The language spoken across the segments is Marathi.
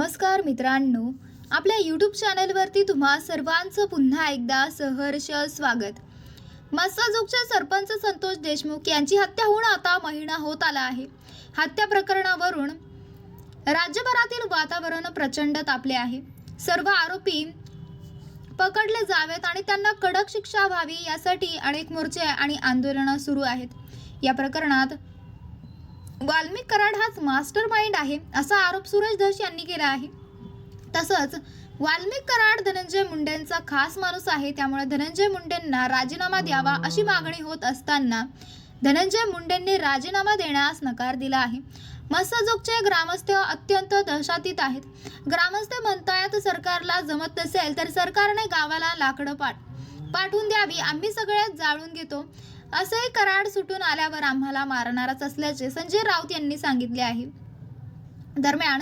नमस्कार मित्रांनो आपल्या यूट्यूब चॅनलवरती तुम्हा सर्वांचं पुन्हा एकदा सहर्ष स्वागत. मस्ताजोगच्या सरपंच संतोष देशमुख यांची हत्या होऊन आता महिना होत आला आहे. हत्या प्रकरणावरून राज्यभरातील वातावरण प्रचंड तापले आहे. सर्व आरोपी पकडले जावेत आणि त्यांना कडक शिक्षा व्हावी यासाठी अनेक मोर्चे आणि आंदोलनं सुरू आहेत. या प्रकरणात वाल्मिक कराड हाच मास्टर माइंड आहे असा आरोप सुरेश धस यांनी केला आहे. तसंच वाल्मिक कराड धनंजय मुंडेंचा खास माणूस आहे त्यामुळे धनंजय मुंडेंना राजीनामा द्यावा अशी मागणी होत असताना धनंजय मुंडेंनी राजीनामा देण्यास नकार दिला आहे. मस्साजोगचे ग्रामस्थ अत्यंत दहशातीत आहेत. ग्रामस्थ म्हणतायत सरकारला जमत नसेल तर सरकारने गावाला लाकडं पाठ पाठवून द्यावी आम्ही सगळ्यात जाळून घेतो. असंही कराड सुटून आल्यावर आम्हाला मारणारच असल्याचे संजय राऊत यांनी सांगितले आहे. दरम्यान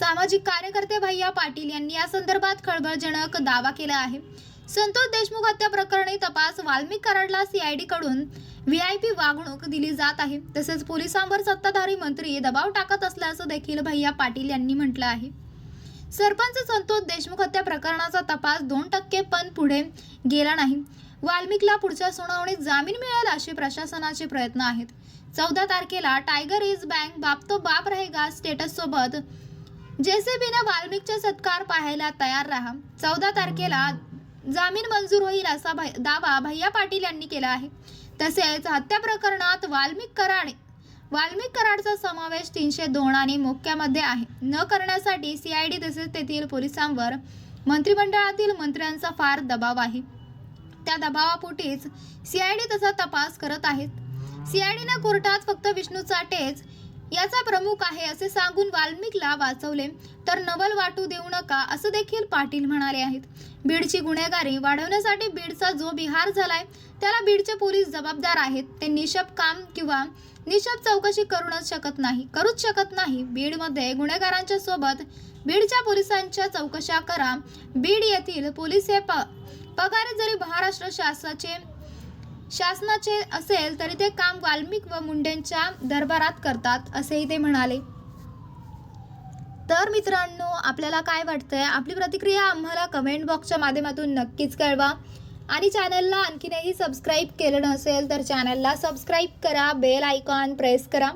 सामाजिक कार्यकर्ते भैया पाटील यांनी या संदर्भात खळबळजनक दावा केला आहे. संतोष देशमुख हत्या प्रकरणी तपास वाल्मिक कराडला सीआयडी कडून व्हीआयपी वागणूक दिली जात आहे. तसेच पोलिसांवर सत्ताधारी मंत्री दबाव टाकत असल्याचं देखील भैया पाटील यांनी म्हटलं आहे. सरपंच संतोष देशमुख हत्या प्रकरणाचा तपास दोन टक्के पण पुढे गेला नाही. वाल्मिकला पुढच्या सुनावणीत जामीन मिळेल असे प्रशासनाचे प्रयत्न आहेत. चौदा तारखेला टायगर इज बँक बाप तो बाप रहेगा स्टेटस सोबत. जेसीबीने वाल्मिकचा सत्कार पाहायला तयार राहा. चौदा तारखेला जामीन मंजूर होईल असा भै- दावा भैया पाटील यांनी केला आहे. तसेच हत्या प्रकरणात वाल्मिक कराड वाल्मिक कराडचा समावेश तीनशे दोन आणि मोक्यामध्ये आहे. न करण्यासाठी सीआयडी तसेच तेथील पोलिसांवर मंत्रिमंडळातील मंत्र्यांचा फार दबाव आहे. त्या दबावापोटीच सीआयडी तसा तपास करत आहेत. सीआयडीने कोर्टात फक्त विष्णू चाटेच याचा प्रमुख आहे असे सांगून वाल्मिकला वाचवले तर नवल वाटू देऊ नका असं देखील पाटील म्हणाले आहेत. बीडची गुन्हेगारी वाढवण्यासाठी बीडचा जो बिहार झालाय त्याला बीडचे पोलीस जबाबदार आहेत. ते निशब काम किंवा निशब चौकशी करूनच शकत नाही करूच शकत नाही. बीडमध्ये गुन्हेगारांच्या सोबत बीडच्या पोलिसांच्या चौकशा करा. बीड येथील पोलीस हे प पगार जरी महाराष्ट्र शासनाचे शासनाचे असेल तरी ते काम वाल्मिक व मुंडेंच्या दरबारात करतात असेही ते म्हणाले. तर मित्रांनो आपल्याला काय वाटतंय? आपली प्रतिक्रिया आम्हाला कमेंट बॉक्सच्या माध्यमातून नक्कीच कळवा. आणि चॅनलला आणखीनही सबस्क्राईब केलं नसेल तर चॅनलला सबस्क्राईब करा बेल आयकॉन प्रेस करा.